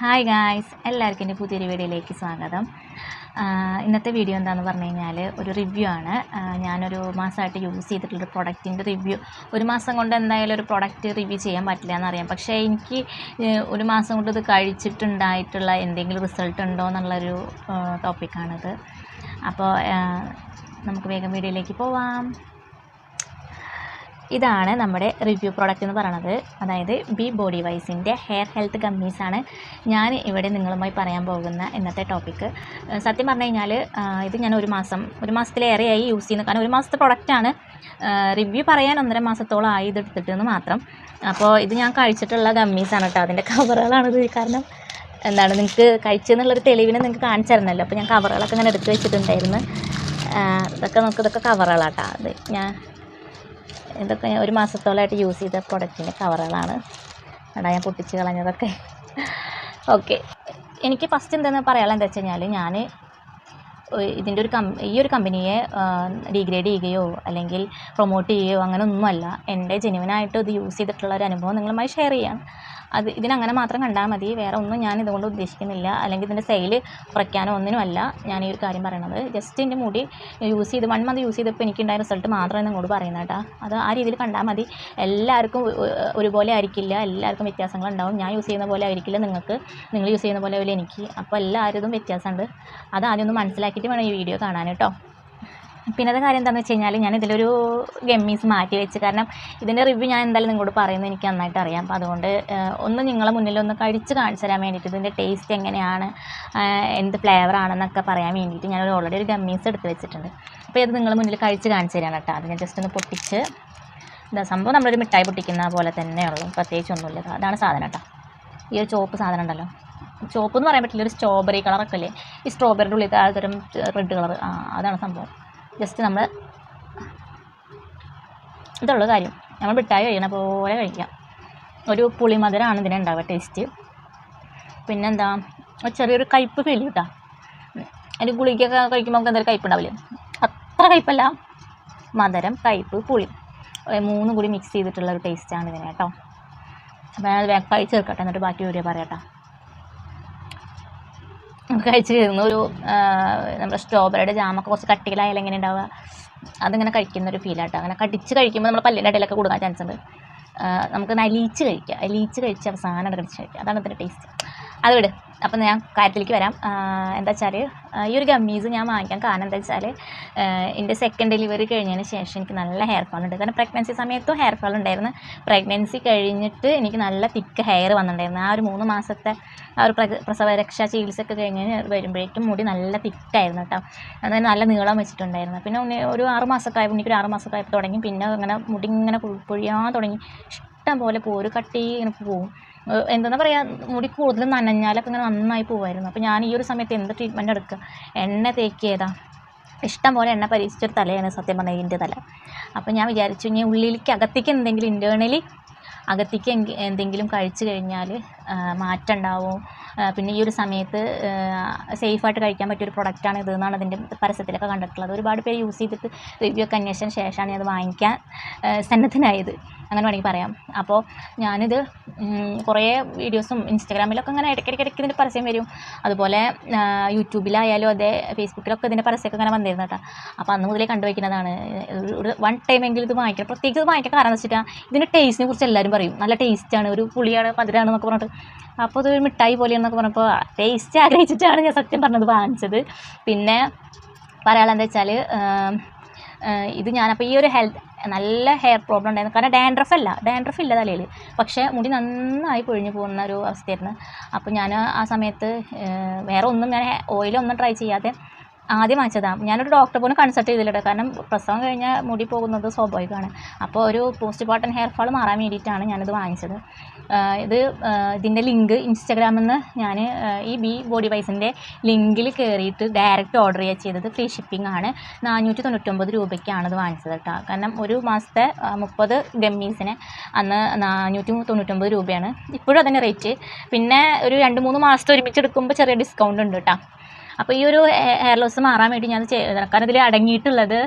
Hi guys എല്ലാവർക്കും എന്റെ പുതിയൊരു വീഡിയോയിലേക്ക് സ്വാഗതം. ഇന്നത്തെ വീഡിയോ എന്താണെന്ന് പറഞ്ഞു കഴിഞ്ഞാൽ ഒരു റിവ്യൂ ആണ്. ഞാനൊരു മാസമായിട്ട് യൂസ് ചെയ്തിട്ടുള്ള പ്രൊഡക്റ്റിന്റെ റിവ്യൂ ഒരു മാസം കൊണ്ട് എന്തായാലും ഒരു പ്രൊഡക്റ്റ് റിവ്യൂ ചെയ്യാൻ പറ്റില്ല എന്നറിയാം. പക്ഷേ എനിക്ക് ഒരു മാസം കൊണ്ട് ഇത് കഴിച്ചിട്ടുണ്ടായിട്ടുള്ള എന്തെങ്കിലും റിസൾട്ട് ഉണ്ടോ എന്നുള്ളൊരു ടോപ്പിക്കാണിത് അപ്പോൾ നമുക്ക് വേഗം വീഡിയോയിലേക്ക് പോവാം. ഇതാണ് നമ്മുടെ റിവ്യൂ പ്രോഡക്റ്റ് എന്ന് പറയുന്നത് അതായത് ബി ബോഡി വൈസിന്റെ ഹെയർ ഹെൽത്ത് ഗമ്മീസാണ് ഞാൻ ഇവിടെ നിങ്ങളുമായി പറയാൻ പോകുന്ന ഇന്നത്തെ ടോപ്പിക്ക് സത്യം പറഞ്ഞു കഴിഞ്ഞാൽ ഇത് ഞാൻ ഒരു മാസം ഒരു മാസത്തിലേറെയായി യൂസ് ചെയ്യുന്നത് കാരണം ഒരു മാസത്തെ പ്രൊഡക്റ്റാണ് റിവ്യൂ പറയാൻ ഒന്നര മാസത്തോളം ആയി ഇതെടുത്തിട്ടെന്ന് മാത്രം. അപ്പോൾ ഇത് ഞാൻ കഴിച്ചിട്ടുള്ള ഗമ്മീസാണ് കേട്ടോ. അതിന്റെ കവറുകളാണിത് കാരണം എന്താണ് നിങ്ങൾക്ക് കഴിച്ചെന്നുള്ളൊരു തെളിവിനെ നിങ്ങൾക്ക് കാണിച്ചു തരുന്നല്ലോ അപ്പോൾ ഞാൻ കവറുകളൊക്കെ ഇങ്ങനെ എടുത്ത് വെച്ചിട്ടുണ്ടായിരുന്നു. ഇതൊക്കെ നമുക്ക് ഇതൊക്കെ കവറുകളാട്ടോ അത് ഞാൻ ഇതൊക്കെ ഞാൻ ഒരു മാസത്തോളമായിട്ട് യൂസ് ചെയ്ത പ്രൊഡക്റ്റിന്റെ കവറുകളാണ് എടാ ഞാൻ പൊട്ടിച്ച് കളഞ്ഞതൊക്കെ. ഓക്കെ എനിക്ക് ഫസ്റ്റ് എന്താണെന്ന് പറയാനുള്ളത് എന്താ വെച്ച് കഴിഞ്ഞാൽ ഞാൻ ഇതിന്റെ ഒരു കം ഈ ഒരു കമ്പനിയെ ഡീഗ്രേഡ് ചെയ്യുകയോ അല്ലെങ്കിൽ പ്രൊമോട്ട് ചെയ്യുകയോ അങ്ങനെ ഒന്നുമല്ല എന്റെ ജെനുവിനായിട്ട് ഇത് യൂസ് ചെയ്തിട്ടുള്ള ഒരു അനുഭവം നിങ്ങളുമായി ഷെയർ ചെയ്യാം അത് ഇതിനങ്ങനെ മാത്രം കണ്ടാൽ മതി. വേറെ ഒന്നും ഞാൻ ഇതുകൊണ്ട് ഉദ്ദേശിക്കുന്നില്ല. അല്ലെങ്കിൽ ഇതിന്റെ സെയിൽ കുറയ്ക്കാനോ ഒന്നിനുമല്ല ഞാൻ ഈ ഒരു കാര്യം പറയണത്. ജസ്റ്റ് എന്റെ മുടി യൂസ് ചെയ്ത് വൺ മന്ത് യൂസ് ചെയ്തപ്പോൾ എനിക്കുണ്ടായ റിസൾട്ട് മാത്രമേ നിങ്ങളോട് പറയുന്നത് കേട്ടോ. അത് ആ രീതിയിൽ കണ്ടാൽ മതി. എല്ലാവർക്കും ഒരുപോലെ ആയിരിക്കില്ല. എല്ലാവർക്കും വ്യത്യാസങ്ങളുണ്ടാവും ഞാൻ യൂസ് ചെയ്യുന്ന പോലെ ആയിരിക്കില്ല നിങ്ങൾക്ക്. നിങ്ങൾ യൂസ് ചെയ്യുന്ന പോലെ ആവില്ല എനിക്ക്. അപ്പോൾ എല്ലാവരും വ്യത്യാസമുണ്ട്. അത് ആദ്യം ഒന്ന് മനസ്സിലാക്കിയിട്ട് വേണം ഈ വീഡിയോ കാണാൻ കേട്ടോ. പിന്നത്തെ കാര്യം എന്താണെന്ന് വെച്ച് കഴിഞ്ഞാൽ ഞാൻ ഇതിലൊരു ഗമ്മീസ് മാറ്റി വെച്ച്. കാരണം ഇതിന്റെ റിവ്യൂ ഞാൻ എന്തായാലും നിങ്ങളോട് പറയുന്നത് എനിക്ക് നന്നായിട്ട് അറിയാം. അപ്പോൾ അതുകൊണ്ട് ഒന്ന് നിങ്ങളെ മുന്നിൽ ഒന്ന് കഴിച്ച് കാണിച്ചു തരാൻ വേണ്ടിയിട്ട് ഇതിന്റെ ടേസ്റ്റ് എങ്ങനെയാണ് എന്ത് ഫ്ലേവർ ആണെന്നൊക്കെ പറയാൻ വേണ്ടിയിട്ട് ഞാൻ ഓൾറെഡി ഒരു ഗമ്മീസ് എടുത്ത് വെച്ചിട്ടുണ്ട്. അപ്പോൾ ഇത് നിങ്ങളെ മുന്നിൽ കഴിച്ച് കാണിച്ചു തരാം കേട്ടോ. അത് ഞാൻ ജസ്റ്റ് ഒന്ന് പൊട്ടിച്ച് ഇതാ സംഭവം നമ്മളൊരു മിഠായി പൊട്ടിക്കുന്ന പോലെ തന്നെ ഉള്ളൂ. പ്രത്യേകിച്ചൊന്നുമില്ല അതാണ് സാധനം കേട്ടോ. ഈ ഒരു ചോപ്പ് സാധനം ഉണ്ടല്ലോ. ചോപ്പ് എന്ന് പറയാൻ പറ്റില്ല. ഒരു സ്ട്രോബെറി കളറൊക്കെ അല്ലേ ഈ സ്ട്രോബെറിയുടെ ഉള്ളിൽ തരം റെഡ് കളർ ആ അതാണ് സംഭവം. ജസ്റ്റ് നമ്മൾ ഇതുള്ള കാര്യം. നമ്മൾ മിഠായി കഴിക്കണ പോലെ കഴിക്കാം. ഒരു പുളിമധുരമാണ് ഇതിനുണ്ടാവുക ടേസ്റ്റ് പിന്നെന്താ? ചെറിയൊരു കയ്പ്പ് ഫീൽ കിട്ടാം. അതിന് ഗുളികയൊക്കെ കഴിക്കുമ്പോൾ നമുക്ക് എന്തായാലും കയ്പ്പുണ്ടാവില്ലേ? അത്ര കയ്പ്പല്ല. മധുരം കയ്പ്പ് പുളി. മൂന്നും കൂടി മിക്സ് ചെയ്തിട്ടുള്ള ഒരു ടേസ്റ്റാണ് ഇതിന് കേട്ടോ. അപ്പോൾ ഞാനത് വേഗം കഴിച്ച് തീർക്കട്ടെ. എന്നിട്ട് ബാക്കി വീഡിയോ കഴിച്ച് തീർന്നു ഒരു നമ്മുടെ സ്ട്രോബെറിയുടെ ജാമൊക്കെ കുറച്ച് കട്ടിയിലായാലും എങ്ങനെ ഉണ്ടാവുക? അതിങ്ങനെ കഴിക്കുന്ന ഒരു ഫീലാട്ടോ അങ്ങനെ കടിച്ച് കഴിക്കുമ്പോൾ നമ്മൾ പല്ലിന്റെ ഇടയിലൊക്കെ കൊടുക്കാൻ ചാൻസ് ഉണ്ട്. നമുക്ക് നലീച്ച് കഴിക്കാം. കഴിക്കുക അലിയിച്ച് കഴിച്ച് അവസാനം കടിച്ച് കഴിക്കുക അതാണ് ഇതിന്റെ ടേസ്റ്റ് അത് വിട്. അപ്പം ഞാൻ കാര്യത്തിലേക്ക് വരാം. എന്താ വെച്ചാൽ ഈ ഒരു ഗമ്മീസ് ഞാൻ വാങ്ങിക്കാൻ കാരണം എന്താ വെച്ചാൽ എന്റെ സെക്കൻഡ് ഡെലിവറി കഴിഞ്ഞതിന് ശേഷം എനിക്ക് നല്ല ഹെയർ ഫാൾ ഉണ്ട്. കാരണം പ്രഗ്നൻസി സമയത്തും ഹെയർ ഫാൾ ഉണ്ടായിരുന്നു. പ്രഗ്നൻസി കഴിഞ്ഞിട്ട് എനിക്ക് നല്ല തിക്ക് ഹെയർ വന്നിട്ടുണ്ടായിരുന്നു. ആ ഒരു മൂന്ന് മാസത്തെ ആ ഒരു പ്രസ- പ്രസവരക്ഷാ ചികിത്സയൊക്കെ കഴിഞ്ഞ് വരുമ്പോഴേക്കും മുടി നല്ല തിക്കായിരുന്നു കേട്ടോ. അതായത് നല്ല നീളം വെച്ചിട്ടുണ്ടായിരുന്നു. പിന്നെ ഒരു ആറ് മാസമൊക്കെ ആയപ്പോൾ എനിക്കൊരു ആറ് മാസമൊക്കെ ആയപ്പോൾ തുടങ്ങി. പിന്നെ അങ്ങനെ മുടി ഇങ്ങനെ പൊഴിയാൻ തുടങ്ങി. ഇഷ്ടം പോലെ പോരും കട്ടി ഇങ്ങനെ പോവും. ഏഹ് എന്താ പറയുക മുടി കൂടുതൽ നനഞ്ഞാലൊക്കെ ഇങ്ങനെ നന്നായി പോവായിരുന്നു. അപ്പോൾ ഞാൻ ഈ ഒരു സമയത്ത് എന്ത് ട്രീറ്റ്മെന്റ് എടുക്കുക എണ്ണ തേക്കിയതാ ഇഷ്ടം പോലെ എണ്ണ പരീക്ഷിച്ചൊരു തലയാണ് സത്യം പറഞ്ഞാൽ ഇതിന്റെ തല. അപ്പോൾ ഞാൻ വിചാരിച്ചു ഇനി ഉള്ളിലേക്ക് അകത്തേക്ക് എന്തെങ്കിലും ഇന്റേർണലി അകത്തേക്ക് എന്തെങ്കിലും കഴിച്ചു കഴിഞ്ഞാൽ മാറ്റം ഉണ്ടാവും പിന്നെ ഈ ഒരു സമയത്ത് സേഫായിട്ട് കഴിക്കാൻ പറ്റിയ ഒരു പ്രൊഡക്റ്റാണ് ഇത് എന്നാണ് അതിന്റെ പരസ്യത്തിലൊക്കെ കണ്ടിട്ടുള്ളത്. ഒരുപാട് പേര് യൂസ് ചെയ്തിട്ട് റിവ്യൂ ഒക്കെ അന്വേഷിച്ചതിന് ശേഷമാണ് അത് വാങ്ങിക്കാൻ സന്നദ്ധനായത്. അങ്ങനെ വേണമെങ്കിൽ പറയാം. അപ്പോൾ ഞാനിത് കുറേ വീഡിയോസും ഇൻസ്റ്റാഗ്രാമിലൊക്കെ അങ്ങനെ ഇടയ്ക്കിടയ്ക്ക് ഇടയ്ക്ക് ഇതിന്റെ പരസ്യം വരും. അതുപോലെ യൂട്യൂബിലായാലും അതെ ഫേസ്ബുക്കിലൊക്കെ ഇതിന്റെ പരസ്യമൊക്കെ അങ്ങനെ വന്നിരുന്നു കേട്ടോ. അപ്പോൾ അന്ന് മുതലേ കണ്ടുവയ്ക്കുന്നതാണ്. ഒരു- വൺ ടൈം എങ്കിലും ഇത് വാങ്ങിക്കണം. പ്രത്യേകിച്ച് ഇത് വാങ്ങിക്കാൻ കാരണം എന്ന് വെച്ചിട്ടാൽ ഇതിന്റെ ടേസ്റ്റിനെ കുറിച്ച് എല്ലാവരും പറയും. നല്ല ടേസ്റ്റാണ് ഒരു പുളിയാണ് മധുരമാണ് എന്നൊക്കെ പറഞ്ഞിട്ട്. അപ്പോൾ അതൊരു ഒരു മിഠായി പോലെയെന്നൊക്കെ പറഞ്ഞപ്പോൾ ടേസ്റ്റ് ആഗ്രഹിച്ചിട്ടാണ് ഞാൻ സത്യം പറഞ്ഞത് വാങ്ങിച്ചത്. പിന്നെ പറയാനുള്ളത് വെച്ചാൽ ഇത് ഞാനപ്പോൾ ഈ ഒരു ഹെൽത്ത് നല്ല ഹെയർ പ്രോബ്ലം ഉണ്ടായിരുന്നു. കാരണം ഡാൻഡ്രഫ് അല്ല ഡാൻഡ്രഫ് ഇല്ല തലയിൽ. പക്ഷേ മുടി നന്നായി പൊഴിഞ്ഞു പോകുന്ന ഒരു അവസ്ഥയായിരുന്നു. അപ്പോൾ ഞാൻ ആ സമയത്ത് വേറെ ഒന്നും ഞാൻ ഓയിലൊന്നും ട്രൈ ചെയ്യാതെ ആദ്യം വാങ്ങിച്ചതാണ് ഞാനൊരു ഡോക്ടറെ പോലും കൺസൾട്ട് ചെയ്തില്ല കാരണം പ്രസവം കഴിഞ്ഞാൽ മുടി പോകുന്നത് സ്വാഭാവികമാണ്. അപ്പോൾ ഒരു പോസ്റ്റ് പാർട്ടം ഹെയർ ഫാൾ മാറാൻ വേണ്ടിയിട്ടാണ് ഞാനിത് വാങ്ങിച്ചത്. ഇത് ഇതിന്റെ ലിങ്ക് ഇൻസ്റ്റാഗ്രാമിൽ നിന്ന് ഞാൻ ഈ ബി ബോഡി വൈസിന്റെ ലിങ്കിൽ കയറിയിട്ട് ഡയറക്റ്റ് ഓർഡർ ചെയ്യുക ചെയ്തത് ഫ്രീ ഷിപ്പിംഗ് ആണ്. നാനൂറ്റി തൊണ്ണൂറ്റൊമ്പത് രൂപയ്ക്കാണ് ഇത് വാങ്ങിച്ചത് കേട്ടോ. കാരണം ഒരു മാസത്തെ മുപ്പത് ഗമ്മീസിന് അന്ന് നാനൂറ്റി തൊണ്ണൂറ്റൊമ്പത് രൂപയാണ്. ഇപ്പോഴും അതിന്റെ റേറ്റ് പിന്നെ ഒരു രണ്ട് മൂന്ന് മാസത്തെ ഒരുമിച്ച് എടുക്കുമ്പോൾ ചെറിയ ഡിസ്കൗണ്ട് ഉണ്ട് കേട്ടോ. അപ്പോൾ ഈ ഒരു ഹെയർ ലോസ് മാറാൻ വേണ്ടി ഞാൻ കാരണം ഇതിൽ അടങ്ങിയിട്ടുള്ളത്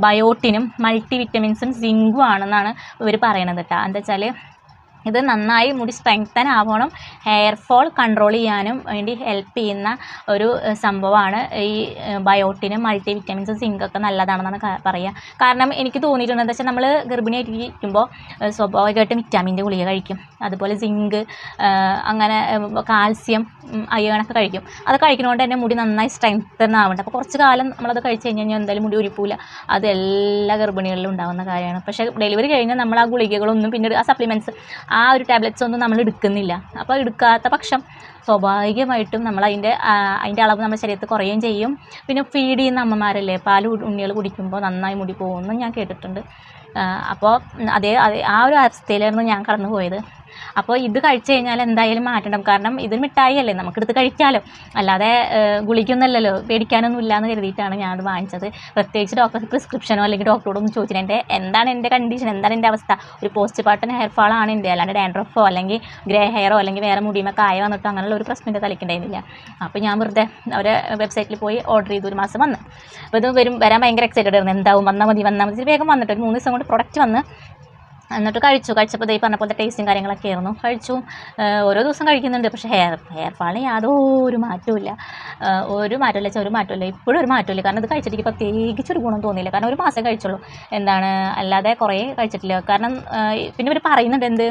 ബയോട്ടിനും മൾട്ടി വിറ്റമിൻസും സിങ്കും ആണെന്നാണ് ഇവർ പറയണത് കേട്ടോ എന്താ വെച്ചാൽ ഇത് നന്നായി മുടി സ്ട്രെങ്തൻ ആവണം. ഹെയർ ഫോൾ കൺട്രോൾ ചെയ്യാനും വേണ്ടി ഹെൽപ്പ് ചെയ്യുന്ന ഒരു സംഭവമാണ് ഈ ബയോട്ടിനും മൾട്ടി വിറ്റാമിൻസും സിങ്കൊക്കെ നല്ലതാണെന്നാണ് പറയുക കാരണം എനിക്ക് തോന്നിയിട്ടുണ്ട് എന്താ വെച്ചാൽ നമ്മൾ ഗർഭിണിയായിട്ട് ഇരിക്കുമ്പോൾ ഏഹ്, സ്വാഭാവികമായിട്ടും വിറ്റാമിന്റെ ഗുളിക കഴിക്കും. അതുപോലെ സിങ്ക് അങ്ങനെ കാൽസ്യം അയണൊക്കെ കഴിക്കും. അത് കഴിക്കുന്നതുകൊണ്ട് തന്നെ മുടി നന്നായി സ്ട്രെങ്തൻ ആവുന്നുണ്ട് അപ്പോൾ കുറച്ച് കാലം നമ്മളത് കഴിച്ച് കഴിഞ്ഞ് കഴിഞ്ഞാൽ എന്തായാലും മുടി ഒരുപ്പൂല അത് എല്ലാ ഗർഭിണികളിലും ഉണ്ടാകുന്ന കാര്യമാണ്. പക്ഷേ ഡെലിവറി കഴിഞ്ഞാൽ നമ്മൾ ആ ഗുളികകളൊന്നും പിന്നീട് ആ സപ്ലിമെന്റ്സ് ആ ഒരു ടാബ്ലറ്റ്സ് ഒന്നും നമ്മൾ എടുക്കുന്നില്ല. അപ്പോൾ എടുക്കാത്ത പക്ഷം സ്വാഭാവികമായിട്ടും നമ്മൾ അതിന്റെ അതിന്റെ അളവ് നമ്മുടെ ശരീരത്തിൽ കുറയുകയും ചെയ്യും. പിന്നെ ഫീഡ് ചെയ്യുന്ന അമ്മമാരല്ലേ പാൽ ഉണ്ണികൾ കുടിക്കുമ്പോൾ നന്നായി മുടി പോകുമെന്ന് ഞാൻ കേട്ടിട്ടുണ്ട്. അപ്പോൾ അതേ ആ ഒരു അവസ്ഥയിലായിരുന്നു ഞാൻ കടന്നു പോയത് അപ്പോൾ ഇത് കഴിച്ചു കഴിഞ്ഞാൽ എന്തായാലും മാറ്റണം. കാരണം ഇത് മിഠായി അല്ലേ നമുക്കെടുത്ത് കഴിക്കാമല്ലോ അല്ലാതെ ഏഹ്, ഗുളികൊന്നുമല്ലല്ലോ പേടിക്കാനൊന്നും എന്ന് കരുതിയിട്ടാണ് അത് വാങ്ങിച്ചത്. പ്രത്യേകിച്ച് ഡോക്ടർ പ്രിസ്ക്രിപ്ഷനോ അല്ലെങ്കിൽ ഡോക്ടറോടൊന്നും ചോദിച്ചില്ല എന്റെ എന്താണ് എന്റെ കണ്ടീഷൻ എന്താണ് എന്റെ അവസ്ഥ? ഒരു പോസ്റ്റ് പാർട്ടൻ ഹെയർ ഫാൾ ആണ് എന്റെ. അല്ലാണ്ട് ഡാൻഡ്രഫോ അല്ലെങ്കിൽ ഗ്രേ ഹെയറോ അല്ലെങ്കിൽ വേറെ മുടിയുമ്പോൾ കായ വന്നിട്ടോ അങ്ങനെയുള്ള ഒരു പ്രശ്നം എന്റെ തലയ്ക്കുണ്ടായിരുന്നില്ല അപ്പോൾ ഞാൻ വെറുതെ അവരെ വെബ്സൈറ്റിൽ പോയി ഓർഡർ ചെയ്തു. ഒരു മാസം വന്ന്. അപ്പോൾ ഇത് വരും വരാൻ ഭയങ്കര എക്സൈറ്റഡ് ആയിരുന്നു. എന്താവും? വന്നാൽ മതി വന്നാൽ മതി. വേഗം വന്നിട്ട് ഒരു മൂന്ന് ദിവസം കൊണ്ട് പ്രൊഡക്റ്റ് വന്ന് എന്നിട്ട് കഴിച്ചു. കഴിച്ചപ്പോൾ ദൈ പറഞ്ഞ പോലത്തെ ടേസ്റ്റും കാര്യങ്ങളൊക്കെ ആയിരുന്നു. കഴിച്ചു. ഓരോ ദിവസം കഴിക്കുന്നുണ്ട്. പക്ഷേ ഹെയർ ഹെയർ ഫാളിന് യാതൊരു മാറ്റവും ഒരു മാറ്റമില്ല ഒരു മാറ്റമില്ല ഇപ്പോഴും ഒരു മാറ്റമില്ല കാരണം ഇത് കഴിച്ചിട്ട് എനിക്ക് പ്രത്യേകിച്ച് ഒരു ഗുണം തോന്നിയില്ല. കാരണം ഒരു മാസം കഴിച്ചുള്ളൂ. എന്താണ്? അല്ലാതെ കുറേ കഴിച്ചിട്ടില്ല. കാരണം പിന്നെ ഇവർ പറയുന്നുണ്ട് എന്ത്?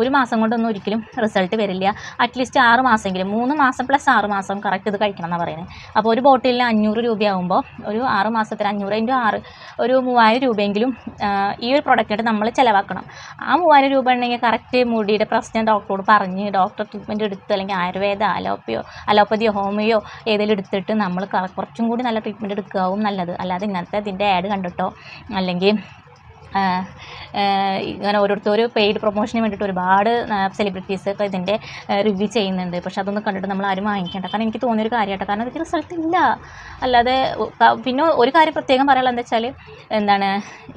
ഒരു മാസം കൊണ്ടൊന്നും ഒരിക്കലും റിസൾട്ട് വരില്ല. അറ്റ്ലീസ്റ്റ് ആറ് മാസമെങ്കിലും. മൂന്ന് മാസം പ്ലസ് ആറ് മാസം കറക്റ്റ് ഇത് കഴിക്കണം എന്നാണ് പറയുന്നത് അപ്പോൾ ഒരു ബോട്ടിലിന് അഞ്ഞൂറ് രൂപയാകുമ്പോൾ ഒരു ആറ് മാസത്തിന് അഞ്ഞൂറ് ഇന്റു ആറ് ഒരു മൂവായിരം രൂപയെങ്കിലും ഈ ഒരു പ്രൊഡക്റ്റായിട്ട് നമ്മൾ ചിലവാക്കണം ആ മൂവായിരം രൂപ ഉണ്ടെങ്കിൽ കറക്റ്റ് മുടിയുടെ പ്രശ്നം ഡോക്ടറോട് പറഞ്ഞ് ഡോക്ടർ ട്രീറ്റ്മെന്റ് എടുത്ത് അല്ലെങ്കിൽ ആയുർവേദ അലോപ്പയോ അലോപ്പതിയോ ഹോമിയോ ഏതെങ്കിലും എടുത്തിട്ട് നമ്മൾ കുറച്ചും കൂടി നല്ല ട്രീറ്റ്മെന്റ് എടുക്കാവും നല്ലത്. അല്ലാതെ ഇന്നത്തെ ഇതിന്റെ ആഡ് കണ്ടിട്ടോ? അല്ലെങ്കിൽ ഇങ്ങനെ ഓരോരുത്തർ പെയ്ഡ് പ്രൊമോഷന് വേണ്ടിയിട്ട് ഒരുപാട് സെലിബ്രിറ്റീസ് ഒക്കെ ഇതിന്റെ റിവ്യൂ ചെയ്യുന്നുണ്ട്. പക്ഷെ അതൊന്നും കണ്ടിട്ട് നമ്മൾ ആരും വാങ്ങിക്കേണ്ട. കാരണം എനിക്ക് തോന്നിയൊരു കാര്യമായിട്ട് കാരണം ഇതിന് റിസൾട്ട് ഇല്ല. അല്ലാതെ പിന്നെ ഒരു കാര്യം പ്രത്യേകം പറയാനുള്ള എന്താ വെച്ചാൽ എന്താണ്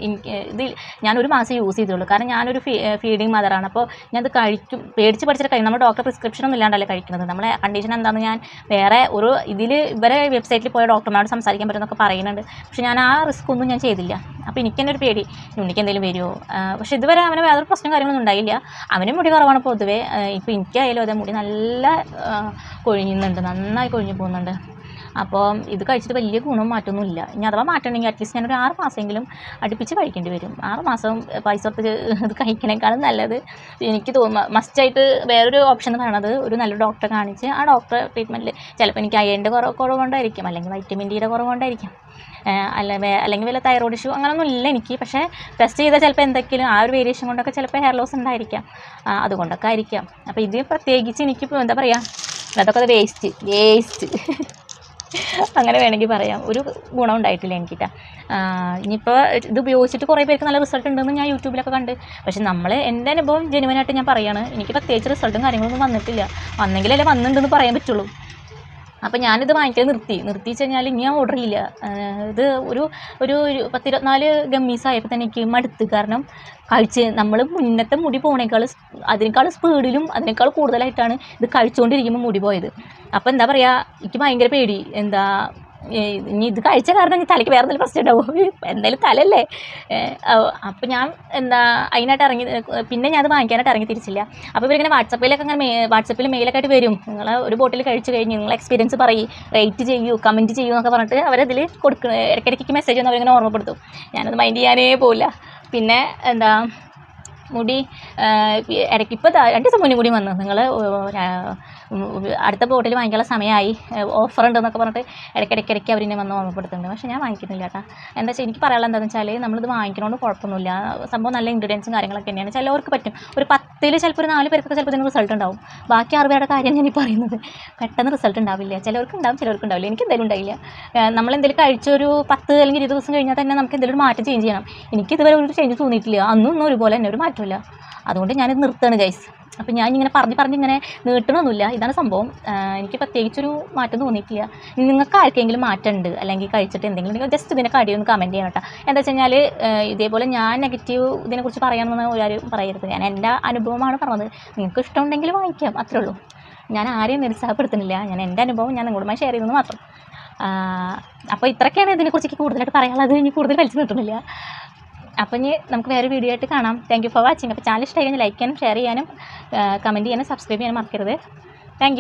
എനിക്ക് ഇത് ഞാനൊരു മാസം യൂസ് ചെയ്തുള്ളൂ. കാരണം ഞാനൊരു ഫീഡിങ് മദറാണ് അപ്പോൾ ഞാൻ അത് കഴിക്കും പേടിച്ച് പഠിച്ചിട്ട് കഴിക്കും. നമ്മൾ ഡോക്ടർ പ്രിസ്ക്രിപ്ഷൻ ഒന്നും ഇല്ലാണ്ടല്ലേ കഴിക്കുന്നത്. നമ്മളെ കണ്ടീഷൻ എന്താണെന്ന് ഞാൻ വേറെ ഒരു ഇതിൽ ഇവരെ വെബ്സൈറ്റിൽ പോയ ഡോക്ടർമാരോട് സംസാരിക്കാൻ പറ്റുമെന്നൊക്കെ പറയുന്നുണ്ട്. പക്ഷെ ഞാൻ ആ റിസ്ക് ഒന്നും ഞാൻ ചെയ്തില്ല. അപ്പോൾ എനിക്ക് പേടി. ഉണ്ണിക്ക് എന്തെങ്കിലും വരുമോ പക്ഷെ ഇതുവരെ അവന് വേറൊരു പ്രശ്നം കാര്യങ്ങളൊന്നും ഉണ്ടായില്ല. അവനും മുടി കുറവാണ് പൊതുവേ. ഇപ്പോൾ എനിക്കായാലും അതെ മുടി നല്ല കൊഴിയുന്നുണ്ട് നന്നായി കൊഴിഞ്ഞു പോകുന്നുണ്ട്. അപ്പോൾ ഇത് കഴിച്ചിട്ട് വലിയ ഗുണവും മാറ്റമൊന്നും ഇല്ല. ഇനി അഥവാ മാറ്റണമെങ്കിൽ അറ്റ്ലീസ്റ്റ് ഞാനൊരു ആറ് മാസമെങ്കിലും അടുപ്പിച്ച് കഴിക്കേണ്ടി വരും. ആറ് മാസം പൈസ ഇത് കഴിക്കണേക്കാളും നല്ലത് എനിക്ക് തോന്നുന്നു മസ്റ്റായിട്ട് വേറൊരു ഓപ്ഷൻ എന്ന് പറയണത് ഒരു നല്ല ഡോക്ടറെ കാണിച്ച് ആ ഡോക്ടറെ ട്രീറ്റ്മെന്റിൽ ചിലപ്പോൾ എനിക്ക് അയണിന്റെ കുറവ് കുറവുകൊണ്ടായിരിക്കും. അല്ലെങ്കിൽ വൈറ്റമിൻ ഡിയുടെ കുറവുകൊണ്ടായിരിക്കാം. അല്ല അല്ലെങ്കിൽ വല്ല തൈറോയ്ഡ് ഇഷ്യൂ അങ്ങനെയൊന്നും ഇല്ല എനിക്ക്. പക്ഷേ ടെസ്റ്റ് ചെയ്താൽ ചിലപ്പോൾ എന്തെങ്കിലും ആ ഒരു വേരിയേഷൻ കൊണ്ടൊക്കെ ചിലപ്പോൾ ഹെയർ ലോസ് ഉണ്ടായിരിക്കാം. അതുകൊണ്ടൊക്കെ ആയിരിക്കാം. അപ്പോൾ ഇത് പ്രത്യേകിച്ച് എനിക്ക് എന്താ പറയുക അതൊക്കെ വേസ്റ്റ് വേസ്റ്റ് അങ്ങനെ വേണമെങ്കിൽ പറയാം. ഒരു ഗുണം ഉണ്ടായിട്ടില്ല എനിക്കിട്ട. ഇനിയിപ്പോൾ ഇത് ഉപയോഗിച്ചിട്ട് കുറേ പേർക്ക് നല്ല റിസൾട്ട് ഉണ്ടെന്ന് ഞാൻ യൂട്യൂബിലൊക്കെ കണ്ട്. പക്ഷെ നമ്മൾ എന്റെ അനുഭവം ജെനുവനായിട്ട് ഞാൻ പറയുകയാണ് എനിക്ക് പ്രത്യേകിച്ച് റിസൾട്ടും കാര്യങ്ങളൊന്നും വന്നിട്ടില്ല. വന്നെങ്കിലല്ലേ വന്നിട്ടുണ്ടെന്ന് പറയാൻ പറ്റുള്ളൂ. അപ്പോൾ ഞാനിത് വാങ്ങിക്കാൻ നിർത്തി. നിർത്തി വെച്ച് കഴിഞ്ഞാൽ ഇനി ഞാൻ ഓർഡർ ചെയ്യില്ല. ഇത് ഒരു ഒരു പത്തിരുപത്തിനാല് ഗമ്മീസ് ആയപ്പോൾ തന്നെ എനിക്ക് മടുത്ത്. കാരണം കഴിച്ച് നമ്മൾ മുന്നത്തെ മുടി പോണേക്കാൾ അതിനേക്കാൾ സ്പീഡിലും അതിനേക്കാൾ കൂടുതലായിട്ടാണ് ഇത് കഴിച്ചുകൊണ്ടിരിക്കുമ്പോൾ മുടി പോയത്. അപ്പോൾ എന്താ പറയുക എനിക്ക് ഭയങ്കര പേടി. എന്താ ഇനി ഇത് കഴിച്ച കാരണം ഇനി തലയ്ക്ക് വേറെ എന്തെങ്കിലും പ്രശ്നം ഉണ്ടാവും. എന്തായാലും തലല്ലേ അപ്പോൾ ഞാൻ എന്താ അതിനായിട്ട് ഇറങ്ങി പിന്നെ ഞാൻ അത് വാങ്ങിക്കാനായിട്ട് ഇറങ്ങി തിരിച്ചില്ല. അപ്പോൾ ഇവരിങ്ങനെ വാട്സപ്പിലൊക്കെ അങ്ങനെ വാട്സപ്പിൽ മെയിലൊക്കെ ആയിട്ട് വരും. നിങ്ങൾ ഒരു ബോട്ടിൽ കഴിച്ചു കഴിഞ്ഞ് നിങ്ങൾ എക്സ്പീരിയൻസ് പറയും റേറ്റ് ചെയ്യൂ കമന്റ് ചെയ്യൂ എന്നൊക്കെ പറഞ്ഞിട്ട് അവരതിൽ കൊടുക്കുന്നത് ഇടയ്ക്കിടയ്ക്ക് മെസ്സേജ് ഒന്നും അവരിങ്ങനെ ഓർമ്മപ്പെടുത്തും. ഞാനത് മൈൻഡ് ചെയ്യാനേ പോവില്ല. പിന്നെ എന്താ മുടി ഇടയ്ക്ക് ഇപ്പോൾ രണ്ട് ദിവസം മുന്നേ കൂടി വന്നു. നിങ്ങൾ അടുത്ത ബോട്ടിൽ വാങ്ങിക്കാനുള്ള സമയമായി. ഓഫർ ഉണ്ടെന്നൊക്കെ പറഞ്ഞിട്ട് ഇടയ്ക്കിടയ്ക്കിടയ്ക്ക് അവരിനെ വന്ന് ഓർമ്മപ്പെടുത്തുന്നുണ്ട്. പക്ഷേ ഞാൻ വാങ്ങിക്കുന്നില്ല കേട്ടോ. എന്താ വെച്ചാൽ എനിക്ക് പറയാനുള്ള എന്താണെന്ന് വെച്ചാൽ നമ്മളിത് വാങ്ങിക്കണോണ്ട് കുഴപ്പമൊന്നുമില്ല. സംഭവം നല്ല ഇൻഗ്രീഡിയൻസും കാര്യങ്ങളൊക്കെ തന്നെയാണ്. ചിലവർക്ക് പറ്റും. ഒരു പത്തിൽ ചിലപ്പോൾ ഒരു നാല് പേർക്കൊക്കെ ചിലപ്പോൾ ഇതിന് റിസൾട്ട് ഉണ്ടാവും. ബാക്കി ആറ് പേരുടെ കാര്യം ഞാൻ ഈ പറയുന്നത് പെട്ടെന്ന് റിസൾട്ട് ഉണ്ടാവില്ല. ചിലവർക്ക് ഉണ്ടാവും ചിലവർക്ക് ഉണ്ടാവില്ല. എനിക്ക് എന്തായാലും ഉണ്ടായില്ല. നമ്മൾ എന്തെങ്കിലും കഴിച്ചൊരു പത്ത് അല്ലെങ്കിൽ ഇരുപത് ദിവസം കഴിഞ്ഞാൽ തന്നെ നമുക്ക് എന്തെങ്കിലും മാറ്റം ചേഞ്ച് ചെയ്യണം. എനിക്ക് ഇതുവരെ ഒരു ചേഞ്ച് തോന്നിയിട്ടില്ല. അന്നും ഒന്നും ഒരുപോലെ തന്നെ ഒരു മാറ്റമില്ല അതുകൊണ്ട് ഞാനിത് നിർത്തുകയാണ് ഗൈസ് അപ്പം ഞാൻ ഇങ്ങനെ പറഞ്ഞ് പറഞ്ഞ് ഇങ്ങനെ നീട്ടണമൊന്നുമില്ല ഇതാണ് സംഭവം. എനിക്ക് പ്രത്യേകിച്ചൊരു മാറ്റം തോന്നിയിട്ടില്ല. നിങ്ങൾക്ക് ആർക്കെങ്കിലും മാറ്റം ഉണ്ട് അല്ലെങ്കിൽ കഴിച്ചിട്ട് എന്തെങ്കിലും ജസ്റ്റ് ഇതിനെ കടി ഒന്ന് കമന്റ് ചെയ്യണം കേട്ടോ. എന്താ വെച്ച് കഴിഞ്ഞാൽ ഇതേപോലെ ഞാൻ നെഗറ്റീവ് ഇതിനെക്കുറിച്ച് പറയാമെന്ന് ഒരാരും പറയരുത്. ഞാൻ എന്റെ അനുഭവമാണ് പറഞ്ഞത്. നിങ്ങൾക്ക് ഇഷ്ടമുണ്ടെങ്കിൽ വാങ്ങിക്കാം അത്രേ ഉള്ളൂ. ഞാൻ ആരെയും നിരുത്സാഹപ്പെടുത്തുന്നില്ല. ഞാൻ എന്റെ അനുഭവം ഞാൻ നിങ്ങളുമായി ഷെയർ ചെയ്യുന്നത് മാത്രം. അപ്പോൾ ഇത്രയൊക്കെയാണ് ഇതിനെക്കുറിച്ച് കൂടുതലായിട്ട് പറയാനുള്ളത്. ഇനി കൂടുതൽ വലിച്ചു നീട്ടുന്നില്ല. അപ്പം ഇനി നമുക്ക് വേറെ വീഡിയോ ആയിട്ട് കാണാം. താങ്ക് യു ഫോർ വാച്ചിങ് അപ്പോൾ ചാനൽ ഇഷ്ടമായി കഴിഞ്ഞാൽ ലൈക്ക് ചെയ്യാനും ഷെയർ ചെയ്യാനും കമന്റ് ചെയ്യാനും സബ്സ്ക്രൈബ് ചെയ്യാനും മറക്കരുത്. താങ്ക്